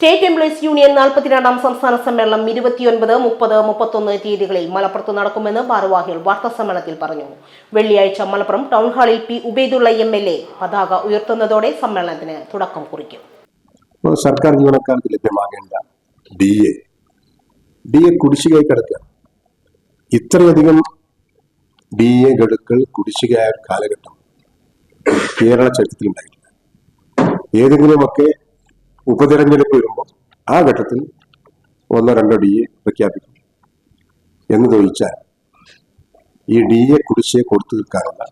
State employees union നാൽപ്പത്തിരണ്ടാം സംസ്ഥാന സമ്മേളനം ഇരുപത്തിയൊൻപത് മുപ്പത് മുപ്പത്തൊന്ന് തീയതികളിൽ മലപ്പുറത്ത് നടക്കുമെന്ന് ഭാരവാഹികൾ വാർത്താസമ്മേളനത്തിൽ പറഞ്ഞു. വെള്ളിയാഴ്ച മലപ്പുറം ടൗൺ ഹാളിൽ P Ubaidulla M L A പതാക ഉയർത്തുന്നതോടെ സമ്മേളനത്തിന് തുടക്കം കുറിക്കും. സർക്കാർ ജീവനക്കാർക്ക് ലഭ്യമാകേണ്ട ഡി എ. ഡി എ കുടിശ്ശികയായി കിടക്കുക. ഇത്രയധികം ഡി എ ഗഡുക്കൾ കുടിശ്ശികയായ കാലഘട്ടം കേരള ചരിത്രത്തിൽ ഉണ്ടായിട്ടില്ല. ഏതെങ്കിലുമൊക്കെ ഉപതെരഞ്ഞെടുപ്പ് വരുമ്പോൾ ആ ഘട്ടത്തിൽ ഒന്നോ രണ്ടോ ഡി എ പ്രഖ്യാപിക്കും. എന്ന് ചോദിച്ചാൽ ഈ ഡി എ കുടിശ്ശിയെ കൊടുത്തു തീർക്കാനുള്ള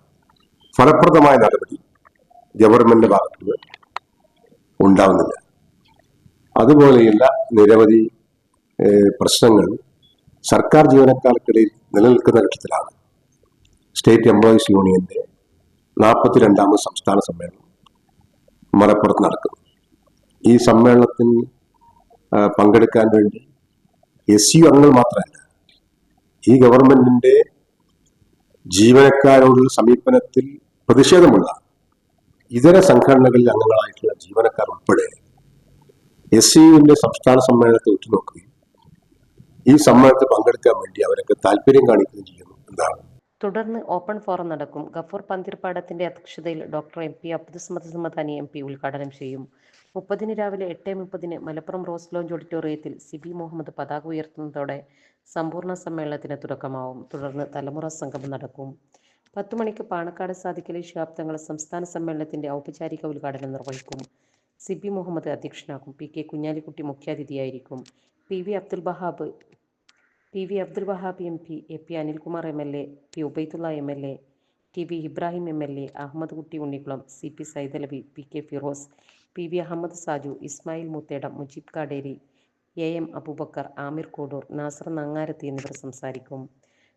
ഫലപ്രദമായ നടപടി ഗവൺമെന്റിന്റെ ഭാഗത്തുനിന്ന് ഉണ്ടാവുന്നില്ല. അതുപോലെയുള്ള നിരവധി പ്രശ്നങ്ങൾ സർക്കാർ ജീവനക്കാർക്കിടയിൽ നിലനിൽക്കുന്ന ഘട്ടത്തിലാണ്. സ്റ്റേറ്റ് എംപ്ലോയീസ് യൂണിയന്റെ നാൽപ്പത്തിരണ്ടാമത് സംസ്ഥാന സമ്മേളനം മലപ്പുറത്ത് നടക്കുന്നു ഈ സമ്മേളനത്തിൽ പങ്കെടുക്കാൻ വേണ്ടി എസ് യു അംഗങ്ങൾ മാത്രമല്ല ഈ ഗവൺമെന്റിന്റെ ജീവനക്കാരോടുള്ള സമീപനത്തിൽ പ്രതിഷേധമുള്ള ഇതര സംഘടനകളിൽ അംഗങ്ങളായിട്ടുള്ള ജീവനക്കാർ ഉൾപ്പെടെ എസ് സിയുവിന്റെ സംസ്ഥാന സമ്മേളനത്തെ ഉറ്റുനോക്കുകയും ഈ സമ്മേളനത്തിൽ പങ്കെടുക്കാൻ വേണ്ടി അവരൊക്കെ താല്പര്യം കാണിക്കുകയും എന്നാണ് തുടർന്ന് ഓപ്പൺ ഫോറം നടക്കും. ഗഫൂർ പന്തിർപ്പാടത്തിന്റെ അധ്യക്ഷതയിൽ doctor M P Abdussamad Samadani M P ഉദ്ഘാടനം ചെയ്യും. മുപ്പതിന് രാവിലെ എട്ട് മുപ്പതിന് മലപ്പുറം റോസ് ലോഞ്ച് ഓഡിറ്റോറിയത്തിൽ സിബി മുഹമ്മദ് പതാക ഉയർത്തുന്നതോടെ സമ്പൂർണ സമ്മേളനത്തിന് തുടക്കമാവും. തുടർന്ന് തലമുറ സംഗമം നടക്കും. പത്തു മണിക്ക് പാണക്കാട് സാധിക്കലി ശാബ്ദങ്ങൾ സംസ്ഥാന സമ്മേളനത്തിന്റെ ഔപചാരിക ഉദ്ഘാടനം നിർവഹിക്കും. സിബി മുഹമ്മദ് അധ്യക്ഷനാകും. P K Kunhalikutty മുഖ്യാതിഥിയായിരിക്കും. P V Abdul Wahab P V Abdul Wahab M P A P Anilkumar M L A P Ubaidulla M L A T V Ibrahim M L A Ahmed Kutty Unnikulam C P Saidalavi P K Firoz P V Ahmed Saju Ismail Muthedam Mujeeb Kaderi A M Aboobacker Aamir Kodur Nasar Nangarathi എന്നിവർ സംസാരിക്കും.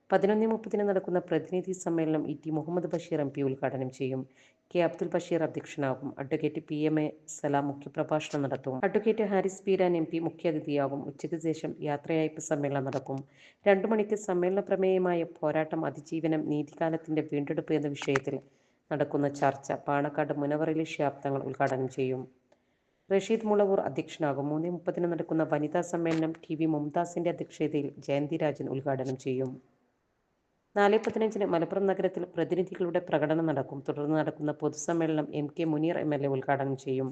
പതിനൊന്ന് മുപ്പതിന് നടക്കുന്ന പ്രതിനിധി സമ്മേളനം E T Muhammad Basheer M P ഉദ്ഘാടനം ചെയ്യും. K Abdul Basheer അധ്യക്ഷനാകും. Advocate P M A Salam മുഖ്യപ്രഭാഷണം നടത്തും. Advocate Haris Peeran M P മുഖ്യാതിഥിയാകും. ഉച്ചയ്ക്ക് ശേഷം യാത്രയയപ്പ് സമ്മേളനം നടക്കും. രണ്ടു മണിക്ക് സമ്മേളന പ്രമേയമായ പോരാട്ടം അതിജീവനം നീതികാലത്തിന്റെ വീണ്ടെടുപ്പ് എന്ന വിഷയത്തിൽ നടക്കുന്ന ചർച്ച പാണക്കാട് മുനവറിലെ ശാബ്ദങ്ങൾ ഉദ്ഘാടനം ചെയ്യും. റഷീദ് മുളവൂർ അധ്യക്ഷനാകും. മൂന്ന് മുപ്പതിന് നടക്കുന്ന വനിതാ സമ്മേളനം ടി വി മുംതാസിന്റെ അധ്യക്ഷതയിൽ ജയന്തി രാജൻ ഉദ്ഘാടനം ചെയ്യും. നാല് പതിനഞ്ചിന് മലപ്പുറം നഗരത്തിൽ പ്രതിനിധികളുടെ പ്രകടനം നടക്കും. തുടർന്ന് നടക്കുന്ന പൊതുസമ്മേളനം M K Muneer M L A ഉദ്ഘാടനം ചെയ്യും.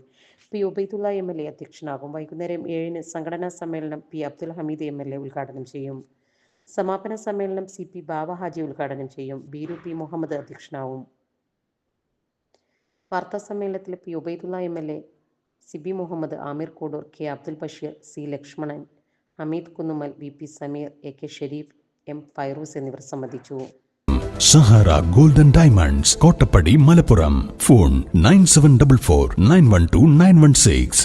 P Ubaidullah M L A അധ്യക്ഷനാകും. വൈകുന്നേരം ഏഴിന് സംഘടനാ സമ്മേളനം P Abdul Hameed M L A ഉദ്ഘാടനം ചെയ്യും. സമാപന സമ്മേളനം സി പി ബാവ ഹാജി ഉദ്ഘാടനം ചെയ്യും. ബീരു പി മുഹമ്മദ് അധ്യക്ഷനാവും. വാർത്താ സമ്മേളനത്തിൽ P Ubaidullah M L A C B Muhammad Aamir Kodur K Abdul Basheer C Lakshmanan Ameeth Kunnumal V P Sameer A K Shareef M Fairooz എന്നിവർ സംബന്ധിച്ചു. Sahara golden diamonds Kottappadi Malappuram. Phone nine seven double four nine one two nine one six.